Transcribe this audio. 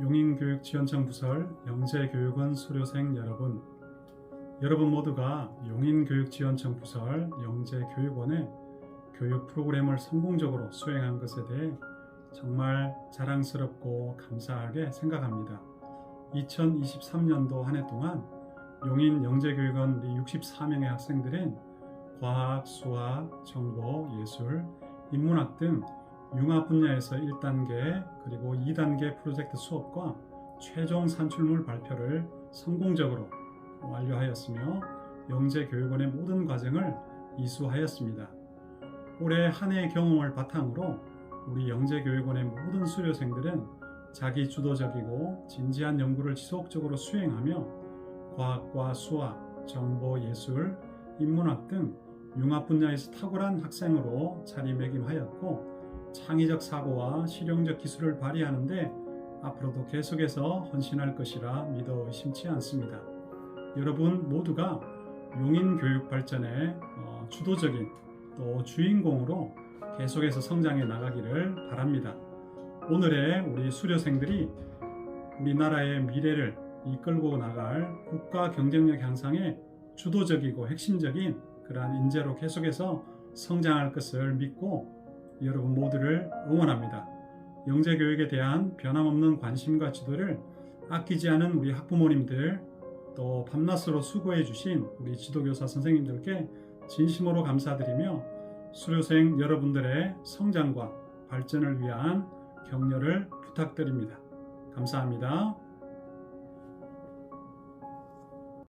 용인교육지원청 부설 영재교육원 수료생 여러분, 여러분 모두가 용인교육지원청 부설 영재교육원의 교육 프로그램을 성공적으로 수행한 것에 대해 정말 자랑스럽고 감사하게 생각합니다. 2023년도 한 해 동안 용인 영재교육원 우리 64명의 학생들은 과학, 수학, 정보, 예술, 인문학 등 융합 분야에서 1단계 그리고 2단계 프로젝트 수업과 최종 산출물 발표를 성공적으로 완료하였으며 영재교육원의 모든 과정을 이수하였습니다. 올해 한 해의 경험을 바탕으로 우리 영재교육원의 모든 수료생들은 자기 주도적이고 진지한 연구를 지속적으로 수행하며 과학과 수학, 정보, 예술, 인문학 등 융합 분야에서 탁월한 학생으로 자리매김하였고 창의적 사고와 실용적 기술을 발휘하는데 앞으로도 계속해서 헌신할 것이라 믿어 의심치 않습니다. 여러분 모두가 용인 교육 발전의 어, 주도적인 또 주인공으로 계속해서 성장해 나가기를 바랍니다. 오늘의 우리 수료생들이 우리나라의 미래를 이끌고 나갈 국가 경쟁력 향상에 주도적이고 핵심적인 그러한 인재로 계속해서 성장할 것을 믿고 여러분 모두를 응원합니다. 영재 교육에 대한 변함없는 관심과 지도를 아끼지 않은 우리 학부모님들 또 밤낮으로 수고해 주신 우리 지도교사 선생님들께 진심으로 감사드리며 수료생 여러분들의 성장과 발전을 위한 격려를 부탁드립니다. 감사합니다.